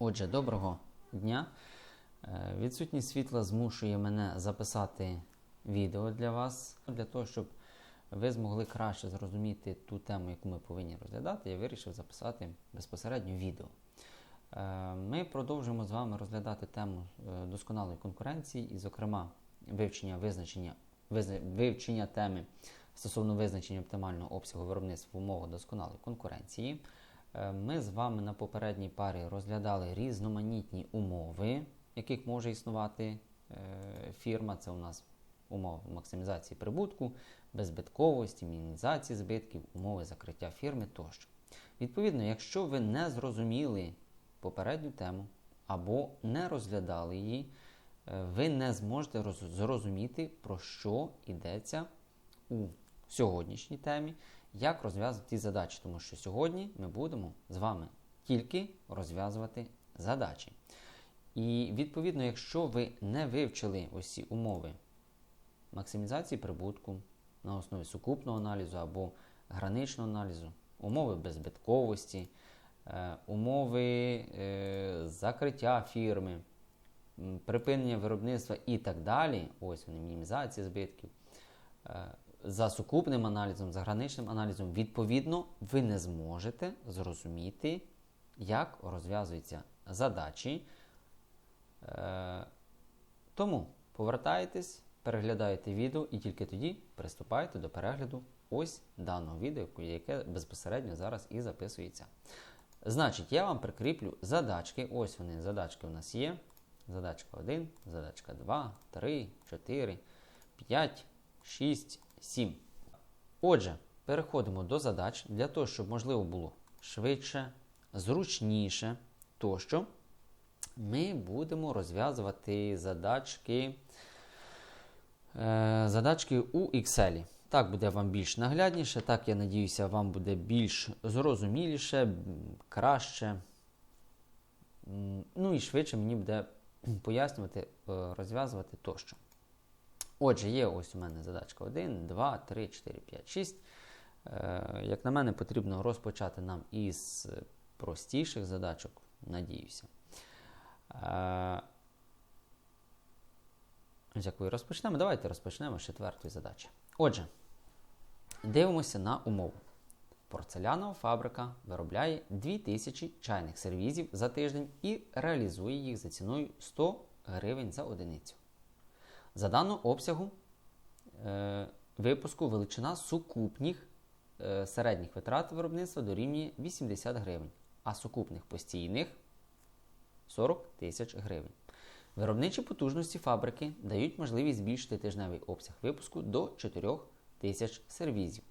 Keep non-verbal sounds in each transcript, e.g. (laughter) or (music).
Отже, доброго дня. Е, Відсутність світла змушує мене записати відео для вас. Для того, щоб ви змогли краще зрозуміти ту тему, яку ми повинні розглядати, я вирішив записати безпосередньо відео. Е, Ми продовжуємо з вами розглядати тему е, досконалої конкуренції і, зокрема, вивчення визначення, вивчення теми стосовно визначення оптимального обсягу виробництва в умовах досконалої конкуренції. Е, Ми з вами на попередній парі розглядали різноманітні умови, яких може існувати е, фірма. Це у нас умови максимізації прибутку, беззбитковості, мінімізації збитків, умови закриття фірми тощо. Відповідно, якщо ви не зрозуміли попередню тему або не розглядали її, е, ви не зможете зрозуміти, про що йдеться у сьогоднішній темі, як розв'язувати ці задачі. Тому що сьогодні ми будемо з вами тільки розв'язувати задачі. І відповідно, якщо ви не вивчили ці умови максимізації прибутку на основі сукупного аналізу або граничного аналізу, умови беззбитковості, е, умови е, закриття фірми, припинення виробництва і так далі, ось вони, мінімізація збитків, е, за сукупним аналізом, за граничним аналізом, відповідно, ви не зможете зрозуміти, як розв'язуються задачі. Е, Тому повертайтесь, переглядаєте відео і тільки тоді приступаєте до перегляду ось даного відео, яке безпосередньо зараз і записується. Значить, я вам прикріплю задачки. Ось вони, задачки у нас є. Задачка 1, задачка 2, 3, 4, 5, 6, 7. Отже, переходимо до задач для того, щоб можливо було швидше, зручніше тощо. Ми будемо розв'язувати задачки, е, задачки у Excel. Так буде вам більш наглядніше, так, я надіюся, вам буде більш зрозуміліше, краще. Ну і швидше мені буде (clears throat) пояснювати, е, розв'язувати тощо. Отже, є ось у мене задачка 1, 2, 3, 4, 5, 6. Е, Як на мене, потрібно розпочати нам із простіших задачок, надіюся. Е, З якої розпочнемо? Давайте розпочнемо з четвертої задачі. Отже, дивимося на умову. Порцелянова фабрика виробляє 2000 чайних сервізів за тиждень і реалізує їх за ціною 100 гривень за одиницю. За даного обсягу е, випуску величина сукупних е, середніх витрат виробництва дорівнює 80 гривень, а сукупних постійних 40 тисяч гривень. Виробничі потужності фабрики дають можливість збільшити тижневий обсяг випуску до 4 тисяч сервізів.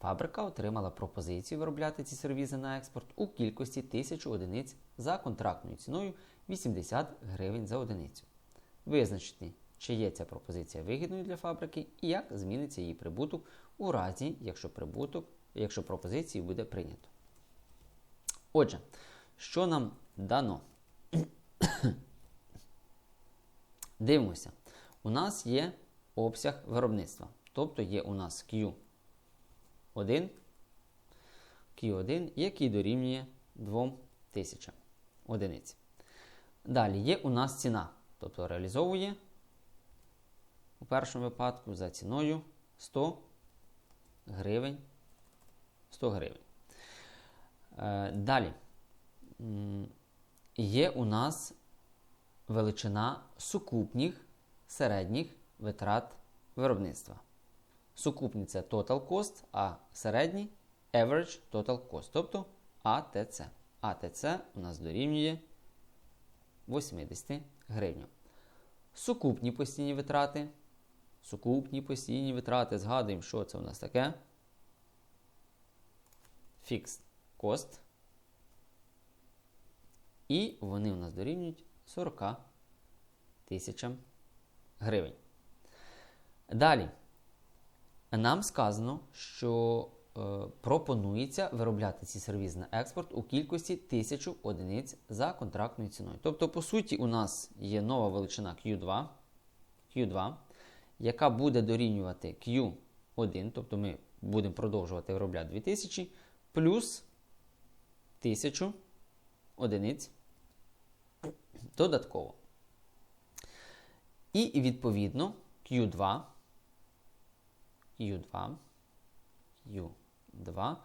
Фабрика отримала пропозицію виробляти ці сервізи на експорт у кількості 1000 одиниць за контрактною ціною 80 гривень за одиницю. Визначити, чи є ця пропозиція вигідною для фабрики і як зміниться її прибуток у разі, якщо прибуток, якщо пропозицію буде прийнято. Отже, що нам дано? (coughs) Дивимося. У нас є обсяг виробництва. Тобто є у нас Q1, Q1, який дорівнює 2000 одиниць. Далі є у нас ціна. Тобто реалізовує у першому випадку за ціною 100 гривень. 100 гривень. Е, далі. Є у нас величина сукупних середніх витрат виробництва. Сукупні це total cost, а середні average total cost, тобто АТЦ. АТЦ у нас дорівнює 80 гривень. Сукупні постійні витрати. Сукупні постійні витрати. Згадуємо, що це у нас таке. Fixed cost. І вони у нас дорівнюють 40 тисячам гривень. Далі. Нам сказано, що е, пропонується виробляти ці сервізи на експорт у кількості 1000 одиниць за контрактною ціною. Тобто, по суті, у нас є нова величина Q2, Q2 яка буде дорівнювати Q1, тобто ми будемо продовжувати виробляти 2000, плюс 1000 одиниць Додатково. І відповідно Q2, Q2, Q2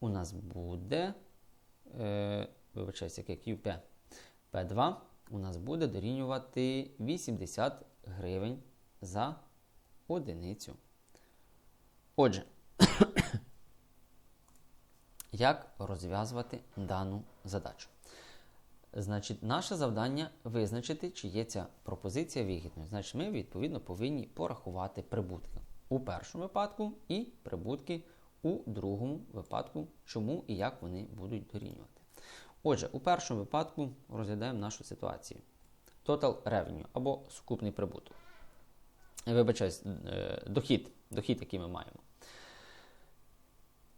у нас буде, е, вибачаюся, яке QP, P2 у нас буде дорівнювати 80 гривень за одиницю. Отже, (coughs) як розв'язувати дану задачу? Значить, наше завдання визначити, чи є ця пропозиція вигідною. Значить, ми, відповідно, повинні порахувати прибутки у першому випадку і прибутки у другому випадку, чому і як вони будуть дорівнювати. Отже, у першому випадку розглядаємо нашу ситуацію. Total revenue або сукупний прибуток. Вибачаюсь, е, дохід, дохід, який ми маємо.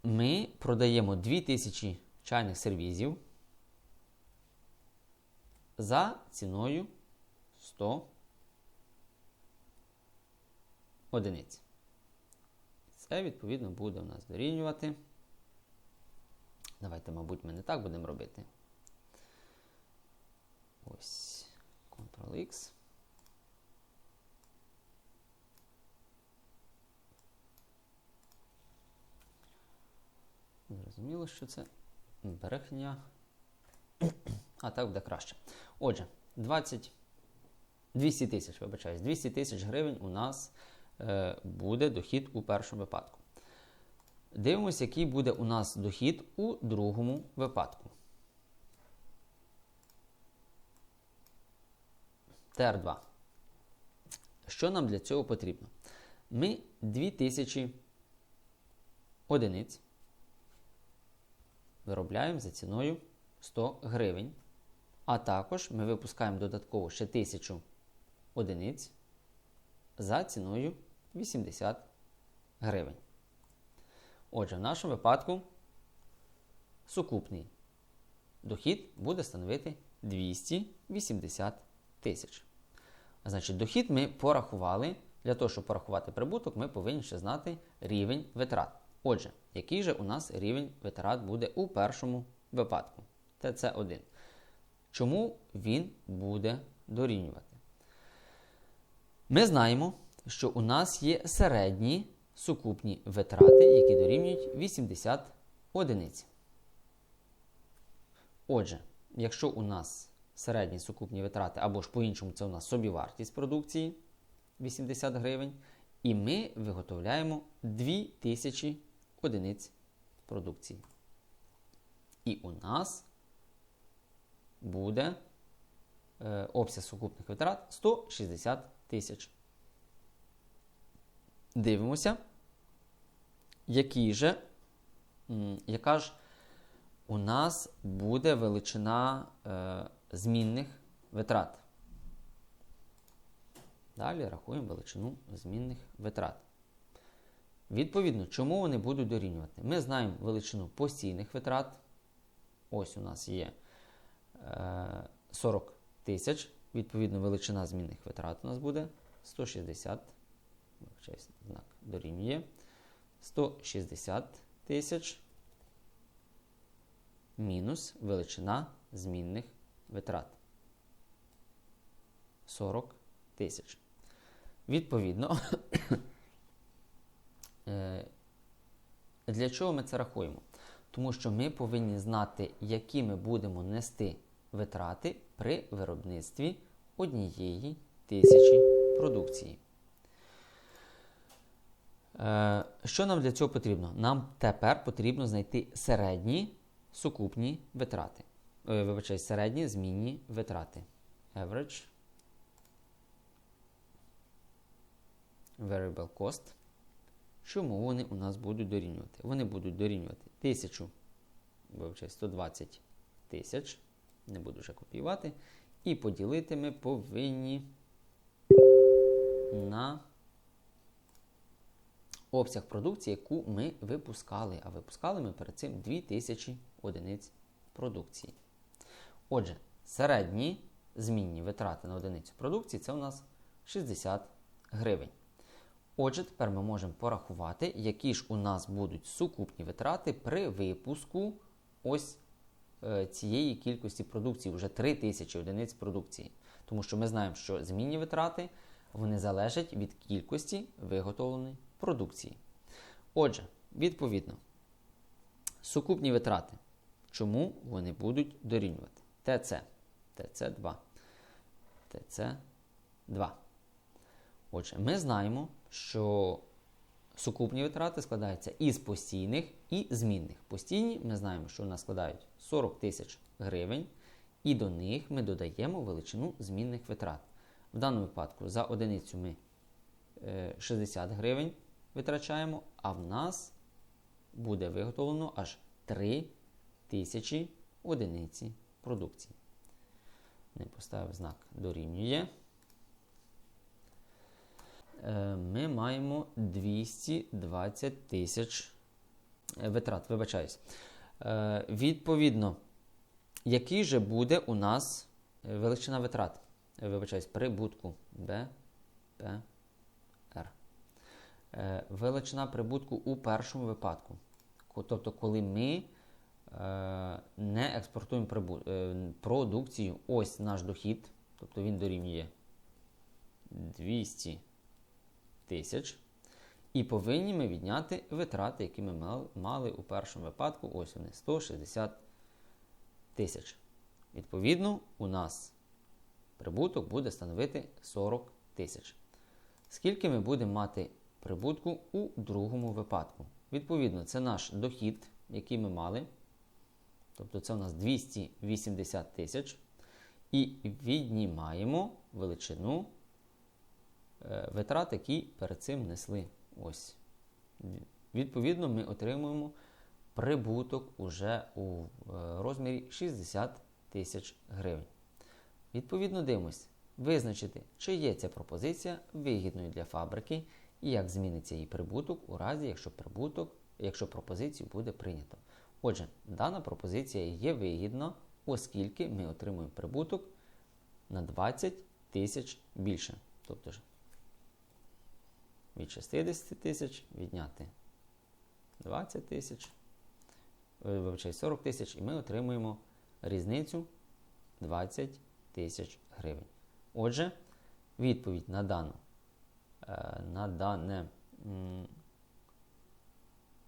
Ми продаємо 2000 чайних сервізів за ціною 100 одиниць. Це, відповідно, буде у нас дорівнювати. Давайте, мабуть, ми не так будемо робити. Ось Ctrl-X. Зрозуміло, що це брехня. А так буде краще. Отже, 20, 200 тисяч, вибачаюсь, 200 тисяч гривень у нас е, буде дохід у першому випадку. Дивимося, який буде у нас дохід у другому випадку. ТР2. Що нам для цього потрібно? Ми 2000 одиниць виробляємо за ціною 100 гривень. А також ми випускаємо додатково ще 1000 одиниць за ціною 80 гривень. Отже, в нашому випадку сукупний дохід буде становити 280 тисяч. Значить, дохід ми порахували. Для того, щоб порахувати прибуток, ми повинні ще знати рівень витрат. Отже, який же у нас рівень витрат буде у першому випадку? ТЦ1. Чому він буде дорівнювати? Ми знаємо, що у нас є середні сукупні витрати, які дорівнюють 80 одиниць. Отже, якщо у нас середні сукупні витрати, або ж по-іншому, це у нас собівартість продукції 80 гривень, і ми виготовляємо 2000 одиниць продукції. І у нас буде е, обсяг сукупних витрат 160 тисяч. Дивимося, які же, яка ж у нас буде величина е, змінних витрат. Далі рахуємо величину змінних витрат. Відповідно, чому вони будуть дорівнювати? Ми знаємо величину постійних витрат. Ось у нас є 40 тисяч. Відповідно, величина змінних витрат у нас буде 160. знак дорівнює 160 тисяч мінус величина змінних витрат. 40 тисяч. Відповідно, е, для чого ми це рахуємо? Тому що ми повинні знати, які ми будемо нести витрати при виробництві однієї тисячі продукції. Е, що нам для цього потрібно? Нам тепер потрібно знайти середні сукупні витрати. Е, вибачай, середні змінні витрати. Average variable cost. Чому вони у нас будуть дорівнювати? Вони будуть дорівнювати 1000, вибачай, 120 тисяч. Не буду вже копіювати. І поділити ми повинні на обсяг продукції, яку ми випускали. А випускали ми перед цим 2000 одиниць продукції. Отже, середні змінні витрати на одиницю продукції це у нас 60 гривень. Отже, тепер ми можемо порахувати, які ж у нас будуть сукупні витрати при випуску ось е, цієї кількості продукції, вже 3 тисячі одиниць продукції. Тому що ми знаємо, що змінні витрати вони залежать від кількості виготовленої продукції. Отже, відповідно, сукупні витрати. Чому вони будуть дорівнювати? ТЦ, ТЦ2, ТЦ2. Отже, ми знаємо, що сукупні витрати складаються із постійних і змінних. Постійні ми знаємо, що у нас складають 40 тисяч гривень, і до них ми додаємо величину змінних витрат. В даному випадку за одиницю ми 60 е, гривень витрачаємо, а в нас буде виготовлено аж 3 тисячі одиниці продукції. Не поставив знак дорівнює. Е, ми маємо 220 тисяч е, витрат. Вибачаюсь. Е, відповідно, який же буде у нас величина витрат? Вибачаюсь, прибутку Б, Р. Величина прибутку у першому випадку. Тобто, коли ми не експортуємо продукцію, ось наш дохід, тобто він дорівнює 200 тисяч. І повинні ми відняти витрати, які ми мали у першому випадку. Ось вони 160 тисяч. Відповідно, у нас прибуток буде становити 40 тисяч. Скільки ми будемо мати прибутку у другому випадку? Відповідно, це наш дохід, який ми мали. Тобто це у нас 280 тисяч. І віднімаємо величину витрат, які перед цим несли. Ось. Відповідно, ми отримуємо прибуток уже у е, розмірі 60 тисяч гривень. Відповідно, дивимось, визначити, чи є ця пропозиція вигідною для фабрики і як зміниться її прибуток у разі, якщо прибуток, якщо пропозицію буде прийнято. Отже, дана пропозиція є вигідна, оскільки ми отримуємо прибуток на 20 тисяч більше. Тобто від 60 тисяч відняти 20 тисяч, е, вибачай, 40 тисяч, і ми отримуємо різницю 20 тисяч гривень. Отже, відповідь на дану, е, на дане,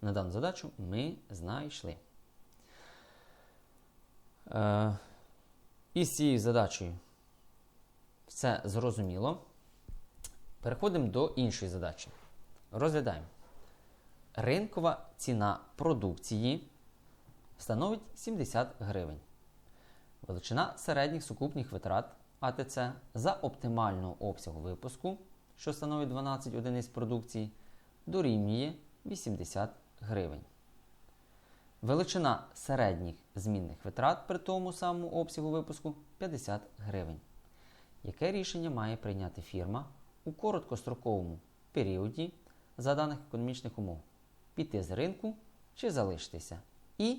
на дану задачу ми знайшли. Е, і з цією задачею все зрозуміло. Переходимо до іншої задачі. Розглядаємо. Ринкова ціна продукції становить 70 гривень. Величина середніх сукупних витрат АТЦ за оптимального обсягу випуску, що становить 12 одиниць продукції, дорівнює 80 гривень. Величина середніх змінних витрат при тому самому обсягу випуску 50 гривень. Яке рішення має прийняти фірма? У короткостроковому періоді за даних економічних умов піти з ринку чи залишитися. І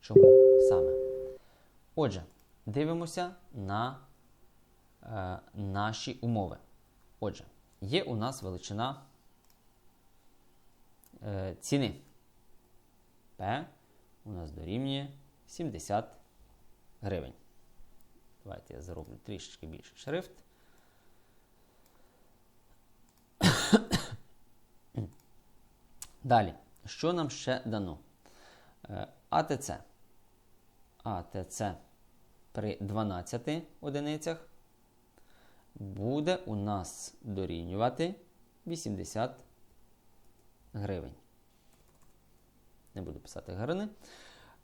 чому саме? Отже, дивимося на е, наші умови. Отже, є у нас величина е, ціни. П у нас дорівнює 70 гривень. Давайте я зроблю трішечки більше шрифт. Далі, що нам ще дано? Е, АТЦ. АТЦ при 12 одиницях буде у нас дорівнювати 80 гривень. Не буду писати гривни.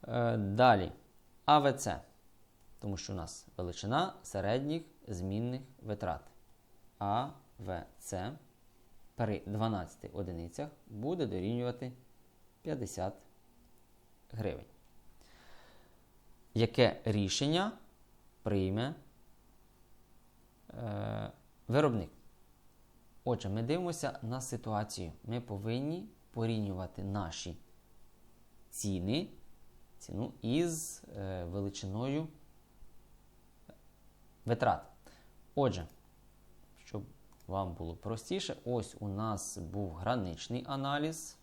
Е, далі АВЦ, тому що у нас величина середніх змінних витрат. АВЦ при 12 одиницях буде дорівнювати 50 гривень. Яке рішення прийме е, виробник? Отже, ми дивимося на ситуацію. Ми повинні порівнювати наші ціни ціну із е, величиною витрат. Отже, вам було простіше. Ось у нас був граничний аналіз.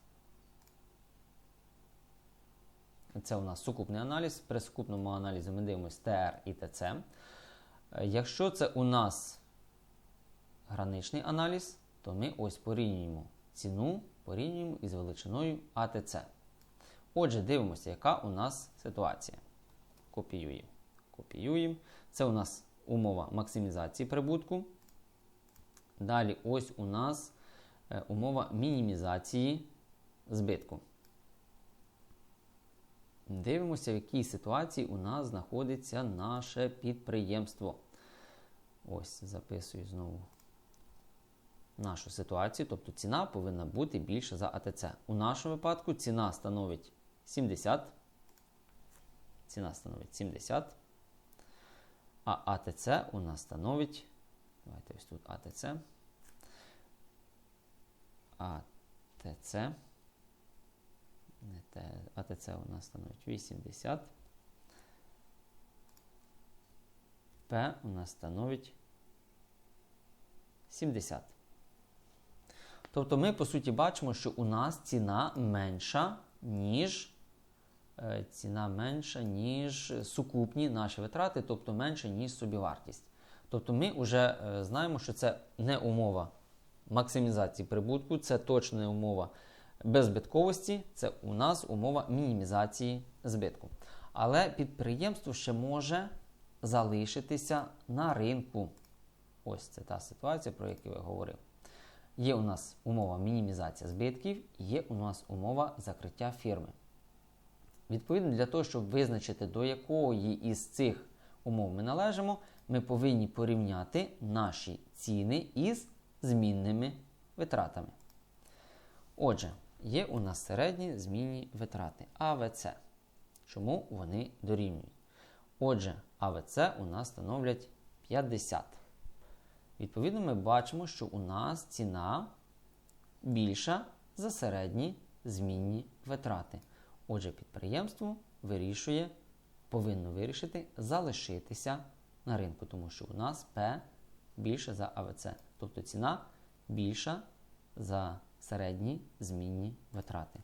Це у нас сукупний аналіз. При сукупному аналізі ми дивимося ТР і ТЦ. Якщо це у нас граничний аналіз, то ми ось порівнюємо ціну, порівнюємо із величиною АТЦ. Отже, дивимося, яка у нас ситуація. Копіюємо. Копіюємо. Це у нас умова максимізації прибутку. Далі, ось у нас е, умова мінімізації збитку. Дивимося, в якій ситуації у нас знаходиться наше підприємство. Ось, записую знову нашу ситуацію. Тобто ціна повинна бути більша за АТЦ. У нашому випадку ціна становить 70. Ціна становить 70. А АТЦ у нас становить. Давайте ось тут АТЦ. АТЦ. АТЦ у нас становить 80. П у нас становить 70. Тобто ми, по суті, бачимо, що у нас ціна менша, ніж е, ціна менша, ніж сукупні наші витрати, тобто менша, ніж собівартість. Тобто ми вже е, знаємо, що це не умова максимізації прибутку, це точна не умова беззбитковості, це у нас умова мінімізації збитку. Але підприємство ще може залишитися на ринку. Ось це та ситуація, про яку я говорив. Є у нас умова мінімізація збитків, є у нас умова закриття фірми. Відповідно, для того, щоб визначити, до якої із цих умов ми належимо, ми повинні порівняти наші ціни із змінними витратами. Отже, є у нас середні змінні витрати АВЦ. Чому вони дорівнюють? Отже, АВЦ у нас становлять 50. Відповідно, ми бачимо, що у нас ціна більша за середні змінні витрати. Отже, підприємство вирішує, повинно вирішити залишитися на ринку, тому що у нас П більше за АВЦ. Тобто ціна більша за середні змінні витрати.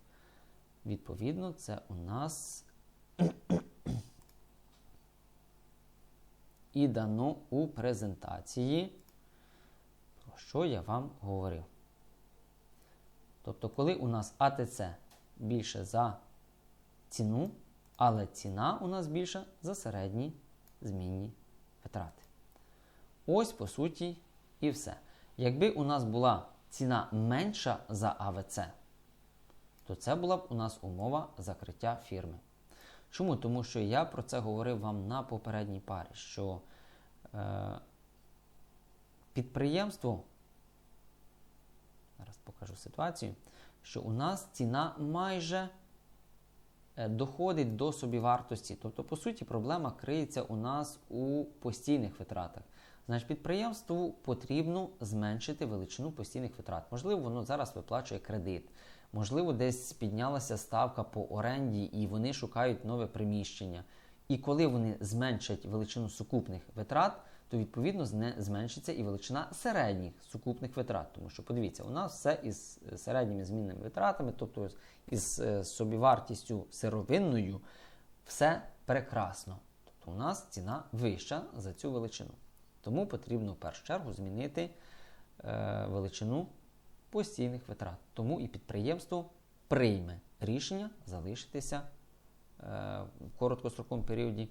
Відповідно, це у нас і дано у презентації, про що я вам говорив. Тобто, коли у нас АТЦ більше за ціну, але ціна у нас більша за середні змінні витрати. Ось, по суті, і все. Якби у нас була ціна менша за АВЦ, то це була б у нас умова закриття фірми. Чому? Тому що я про це говорив вам на попередній парі, що е, підприємство, зараз покажу ситуацію, що у нас ціна майже доходить до собівартості. Тобто, по суті, проблема криється у нас у постійних витратах. Значить, підприємству потрібно зменшити величину постійних витрат. Можливо, воно зараз виплачує кредит. Можливо, десь піднялася ставка по оренді, і вони шукають нове приміщення. І коли вони зменшать величину сукупних витрат, то відповідно зменшиться і величина середніх сукупних витрат. Тому що, подивіться, у нас все із середніми змінними витратами, тобто із собівартістю сировинною, все прекрасно. Тобто у нас ціна вища за цю величину. Тому потрібно в першу чергу змінити е, величину постійних витрат. Тому і підприємство прийме рішення залишитися е, в короткостроковому періоді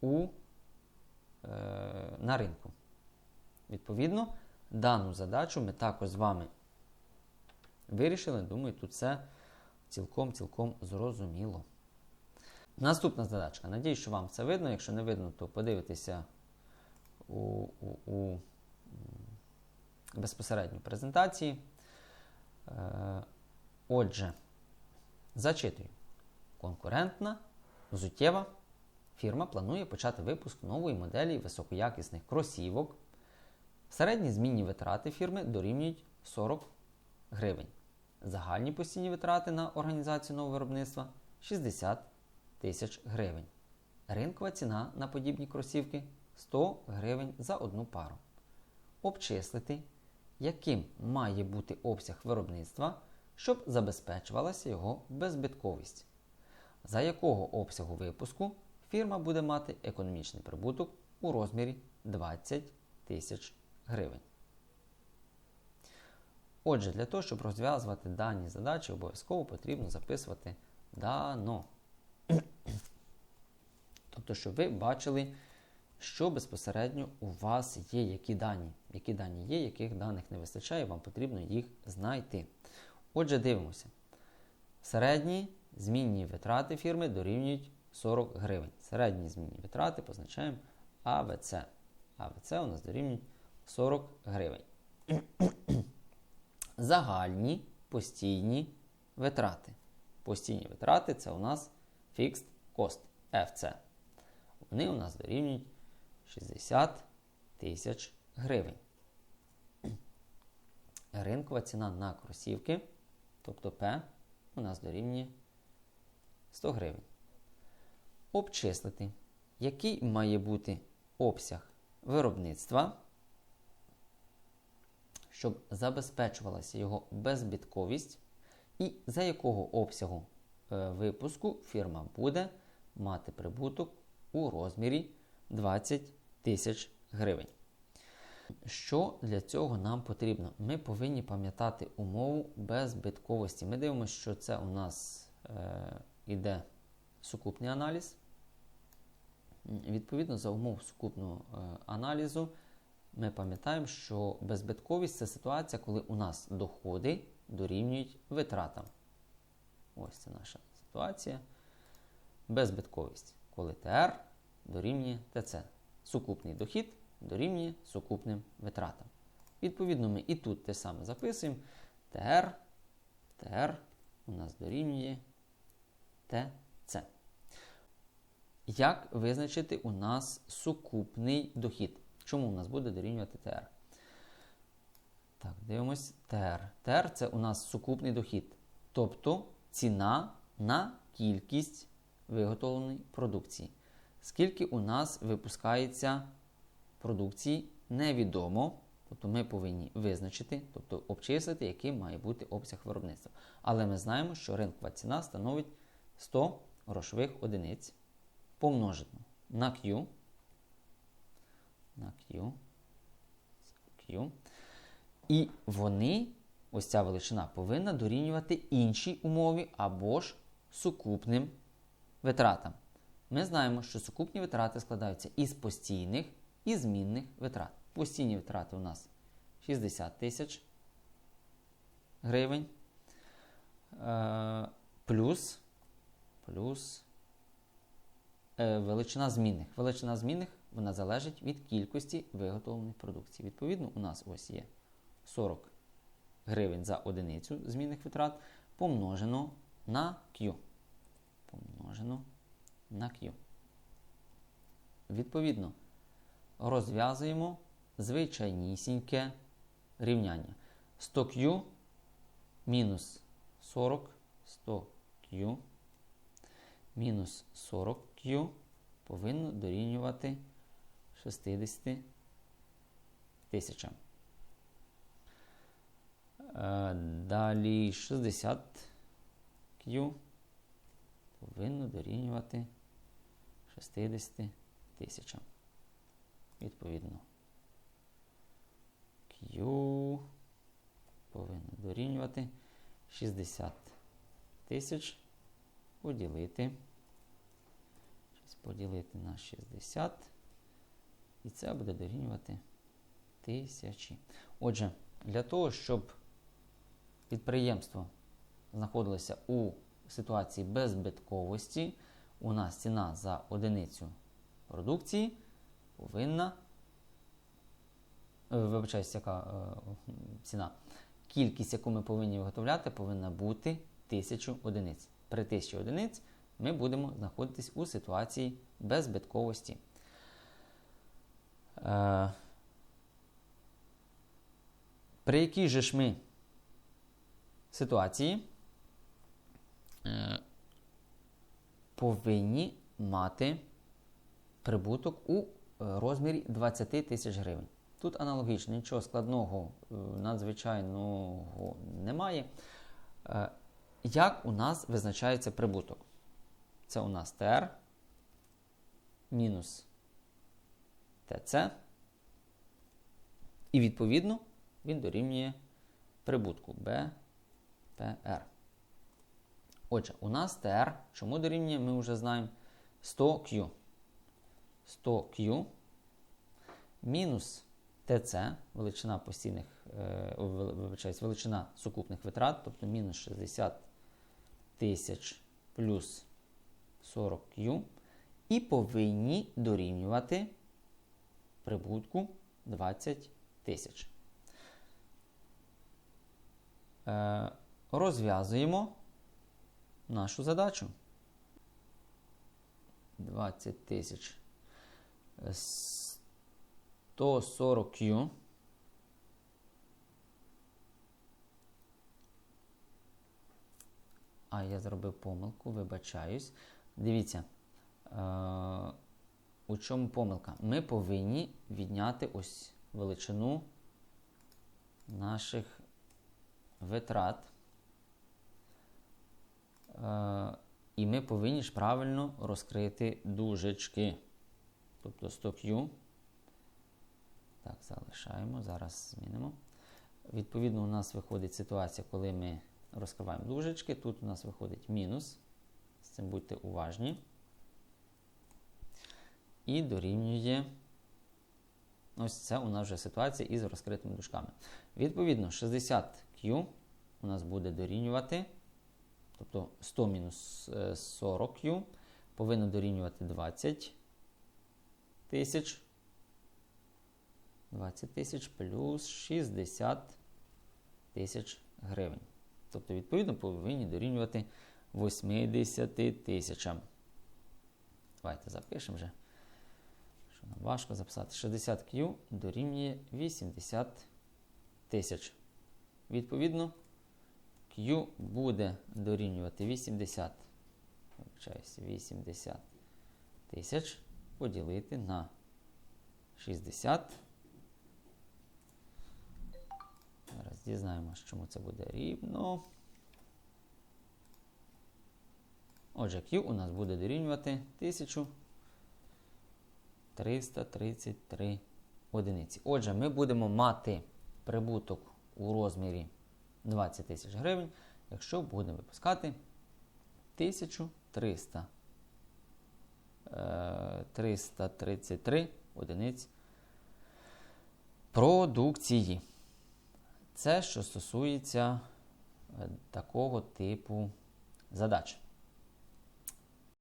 у, е, на ринку. Відповідно, дану задачу ми також з вами вирішили. Думаю, тут все цілком-цілком зрозуміло. Наступна задачка. Надіюсь, що вам це видно. Якщо не видно, то подивитися у, у, у безпосередньо презентації. Е, отже, зачитую. Конкурентна, взуттєва фірма планує почати випуск нової моделі високоякісних кросівок. Середні змінні витрати фірми дорівнюють 40 гривень. Загальні постійні витрати на організацію нового виробництва 60 тисяч гривень. Ринкова ціна на подібні кросівки 100 гривень за одну пару. Обчислити, яким має бути обсяг виробництва, щоб забезпечувалася його беззбитковість. за якого обсягу випуску фірма буде мати економічний прибуток у розмірі 20 тисяч гривень. Отже, для того, щоб розв'язувати дані задачі, обов'язково потрібно записувати дано. Тобто, щоб ви бачили, що безпосередньо у вас є, які дані, які дані є, яких даних не вистачає, вам потрібно їх знайти. Отже, дивимося. Середні змінні витрати фірми дорівнюють 40 гривень. Середні змінні витрати позначаємо АВЦ. АВЦ у нас дорівнюють 40 гривень. (clears throat) Загальні постійні витрати. Постійні витрати це у нас Fixed Cost FC. Вони у нас дорівнюють 60 тисяч гривень. (clears throat) Ринкова ціна на кросівки, тобто P, у нас дорівнює 100 гривень. Обчислити, який має бути обсяг виробництва, щоб забезпечувалася його беззбитковість, і за якого обсягу е, випуску фірма буде мати прибуток у розмірі 20 тисяч гривень. Що для цього нам потрібно? Ми повинні пам'ятати умову беззбитковості. Ми дивимося, що це у нас е, іде сукупний аналіз. Відповідно, за умов сукупного е, аналізу, ми пам'ятаємо, що беззбитковість це ситуація, коли у нас доходи дорівнюють витратам. Ось це наша ситуація. Беззбитковість, коли ТР дорівнює ТЦ. Сукупний дохід дорівнює сукупним витратам. Відповідно, ми і тут те саме записуємо. ТР, ТР у нас дорівнює ТЦ. Як визначити у нас сукупний дохід? Чому у нас буде дорівнювати ТР? Так, дивимось ТР. ТР це у нас сукупний дохід. Тобто ціна на кількість виготовленої продукції. Скільки у нас випускається продукції, невідомо. Тобто ми повинні визначити, тобто обчислити, який має бути обсяг виробництва. Але ми знаємо, що ринкова ціна становить 100 грошових одиниць помножено на Q. На Q. Q. І вони, ось ця величина, повинна дорівнювати іншій умові або ж сукупним витратам. Ми знаємо, що сукупні витрати складаються із постійних і змінних витрат. Постійні витрати у нас 60 тисяч гривень. Е, плюс плюс е, величина змінних. Величина змінних вона залежить від кількості виготовленої продукції. Відповідно, у нас ось є 40 гривень за одиницю змінних витрат помножено на Q. Помножено на Q. Відповідно, розв'язуємо звичайнісіньке рівняння. 100Q мінус 40 100Q мінус 40Q повинно дорівнювати 60 тисячам. Е, далі 60Q повинно дорівнювати 60 тисячам. Відповідно, Q повинно дорівнювати 60 тисяч поділити. Поділити на 60. І це буде дорівнювати тисячі. Отже, для того, щоб підприємство знаходилося у ситуації беззбитковості, у нас ціна за одиницю продукції повинна. Вибачаюсь, яка е, ціна. Кількість, яку ми повинні виготовляти, повинна бути 1000 одиниць. При 1000 одиниць ми будемо знаходитись у ситуації беззбитковості. Е, при якій же ж ми ситуації е, повинні мати прибуток у е, розмірі 20 тисяч гривень. Тут аналогічно, нічого складного, е, надзвичайного немає. Як у нас визначається прибуток? це у нас ТР мінус ТЦ. І відповідно він дорівнює прибутку БПР. Отже, у нас ТР, чому дорівнює, ми вже знаємо 100Q. 100Q мінус ТЦ, величина постійних, е, вибачаюсь, величина сукупних витрат, тобто мінус 60 тисяч плюс 40Q, і повинні дорівнювати прибутку 20 тисяч. Е, розв'язуємо нашу задачу. 20 тисяч. Е, 140Q. А, я зробив помилку, вибачаюсь. Дивіться, е, у чому помилка? Ми повинні відняти ось величину наших витрат. Е, і ми повинні ж правильно розкрити дужечки. Тобто 100Q. Так, залишаємо. Зараз змінимо. Відповідно, у нас виходить ситуація, коли ми розкриваємо дужечки. Тут у нас виходить мінус. З цим будьте уважні. І дорівнює. Ось це у нас вже ситуація із розкритими дужками. Відповідно, 60Q у нас буде дорівнювати. Тобто 100 мінус е, 40Q повинно дорівнювати 20 тисяч. 20 тисяч плюс 60 тисяч гривень. Тобто, відповідно, повинні дорівнювати 80 тисячам. Давайте запишемо вже. Що нам важко записати. 60Q дорівнює 80 тисяч. Відповідно, Q буде дорівнювати 80, 80 тисяч поділити на 60. Зараз дізнаємося, чому це буде рівно. Отже, Q у нас буде дорівнювати 1333 одиниці. Отже, ми будемо мати прибуток у розмірі 20 тисяч гривень, якщо будемо випускати 1300 е, 333 одиниць продукції. Це що стосується е, такого типу задач.